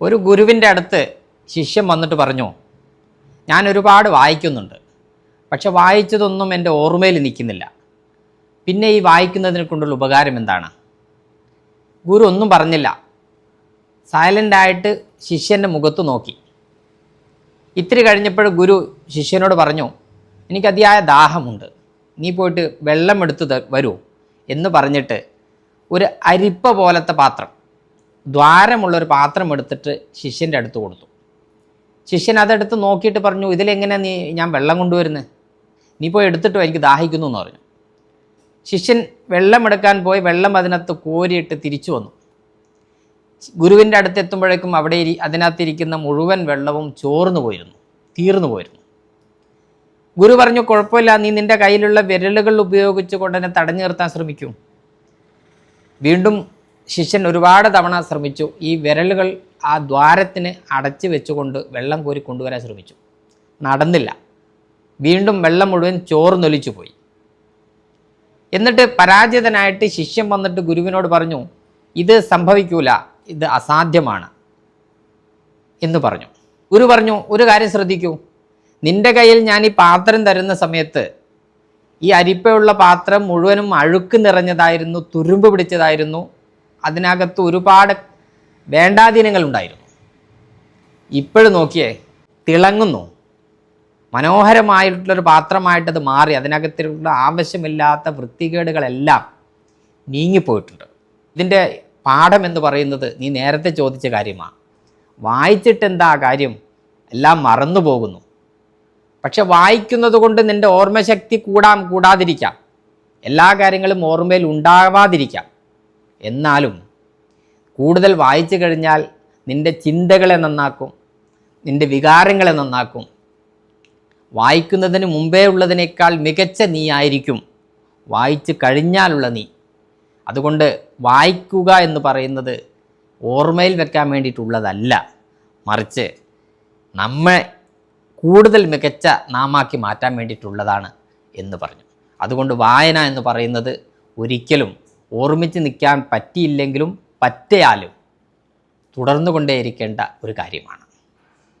ഒരു ഗുരുവിന്റെ അടുത്ത് ശിഷ്യൻ വന്നിട്ട് പറഞ്ഞു ഞാൻ ഒരുപാട് വായിക്കുന്നുണ്ട് പക്ഷെ വായിച്ചതൊന്നും എന്റെ ഓർമ്മയിൽ നിൽക്കുന്നില്ല. പിന്നെ ഈ വായിക്കുന്നതിനെ കൊണ്ടുള്ള ഉപകാരം എന്താണ്? ഗുരു ഒന്നും പറഞ്ഞില്ല. സൈലന്റായിട്ട് ശിഷ്യന്റെ മുഖത്ത് നോക്കി. ഇത്തിരി കഴിഞ്ഞപ്പോൾ ഗുരു ശിഷ്യനോട് പറഞ്ഞു എനിക്ക് അതിയായ ദാഹമുണ്ട്. നീ പോയിട്ട് വെള്ളം എടുത്ത് വരൂ എന്ന് പറഞ്ഞിട്ട് ഒരു അരിപ്പ പോലത്തെ പാത്രം ദ്വാരമുള്ളൊരു പാത്രം എടുത്തിട്ട് ശിഷ്യന്റെ അടുത്ത് കൊടുത്തു. ശിഷ്യൻ അതെടുത്ത് നോക്കിയിട്ട് പറഞ്ഞു ഇതിലെങ്ങനെ നീ ഞാൻ വെള്ളം കൊണ്ടുവരുന്നത് നീ പോയി എടുത്തിട്ടോ എനിക്ക് ദാഹിക്കുന്നു എന്ന് പറഞ്ഞു. ശിഷ്യൻ വെള്ളം എടുക്കാൻ പോയി വെള്ളം അതിനകത്ത് കോരിയിട്ട് തിരിച്ചു വന്നു. ഗുരുവിന്റെ അടുത്ത് എത്തുമ്പോഴേക്കും അവിടെ ഇരി അതിനകത്തിരിക്കുന്ന മുഴുവൻ വെള്ളവും ചോർന്നു പോയിരുന്നു തീർന്നു പോയിരുന്നു. ഗുരു പറഞ്ഞു കുഴപ്പമില്ല നീ നിന്റെ കയ്യിലുള്ള വിരലുകൾ ഉപയോഗിച്ച് കൊണ്ട് തടഞ്ഞു നിർത്താൻ ശ്രമിക്കൂ. വീണ്ടും ശിഷ്യൻ ഒരുപാട് തവണ ശ്രമിച്ചു. ഈ വിരലുകൾ ആ ദ്വാരത്തിന് അടച്ചു വെച്ചുകൊണ്ട് വെള്ളം കോരി കൊണ്ടുവരാൻ ശ്രമിച്ചു. നടന്നില്ല. വീണ്ടും വെള്ളം മുഴുവൻ ചോർന്നൊലിച്ചു പോയി. എന്നിട്ട് പരാജിതനായിട്ട് ശിഷ്യൻ വന്നിട്ട് ഗുരുവിനോട് പറഞ്ഞു ഇത് സംഭവിക്കൂല. ഇത് അസാധ്യമാണ്. എന്ന് പറഞ്ഞു. ഗുരു പറഞ്ഞു ഒരു കാര്യം ശ്രദ്ധിക്കൂ. നിന്റെ കയ്യിൽ ഞാൻ ഈ പാത്രം തരുന്ന സമയത്ത് ഈ അരിപ്പയുള്ള പാത്രം മുഴുവനും അഴുക്ക് നിറഞ്ഞതായിരുന്നു തുരുമ്പ് പിടിച്ചതായിരുന്നു. അതിനകത്ത് ഒരുപാട് വേണ്ടാധീനങ്ങൾ ഉണ്ടായിരുന്നു. ഇപ്പോഴും നോക്കിയേ തിളങ്ങുന്നു. മനോഹരമായിട്ടുള്ളൊരു പാത്രമായിട്ടത് മാറി അതിനകത്തുള്ള ആവശ്യമില്ലാത്ത വൃത്തികേടുകളെല്ലാം നീങ്ങിപ്പോയിട്ടുണ്ട്. ഇതിന്റെ പാഠം എന്ന് പറയുന്നത് നീ നേരത്തെ ചോദിച്ച കാര്യമാണ്. വായിച്ചിട്ട് എന്താ കാര്യം? എല്ലാം മറന്നു പോകുന്നു. പക്ഷെ വായിക്കുന്നത് കൊണ്ട് നിന്റെ ഓർമ്മശക്തി കൂടാം കൂടാതിരിക്കാം. എല്ലാ കാര്യങ്ങളും ഓർമ്മയിൽ ഉണ്ടാവാതിരിക്കാം. എന്നാലും കൂടുതൽ വായിച്ചു കഴിഞ്ഞാൽ നിന്റെ ചിന്തകളെ നന്നാക്കും നിന്റെ വികാരങ്ങളെ നന്നാക്കും. വായിക്കുന്നതിന് മുമ്പേ ഉള്ളതിനേക്കാൾ മികച്ച നീ ആയിരിക്കും വായിച്ചു കഴിഞ്ഞാലുള്ള നീ. അതുകൊണ്ട് വായിക്കുക എന്ന് പറയുന്നത് ഓർമ്മയിൽ വെക്കാൻ വേണ്ടിയിട്ടുള്ളതല്ല. മറിച്ച് നമ്മെ കൂടുതൽ മികച്ച നാമാക്കി മാറ്റാൻ വേണ്ടിയിട്ടുള്ളതാണ് എന്ന് പറഞ്ഞു. അതുകൊണ്ട് വായന എന്ന് പറയുന്നത് ഒരിക്കലും ഓർമ്മിച്ച് നിൽക്കാൻ പറ്റിയില്ലെങ്കിലും പറ്റയാലും തുടർന്നു കൊണ്ടേയിരിക്കേണ്ട ഒരു കാര്യമാണ്.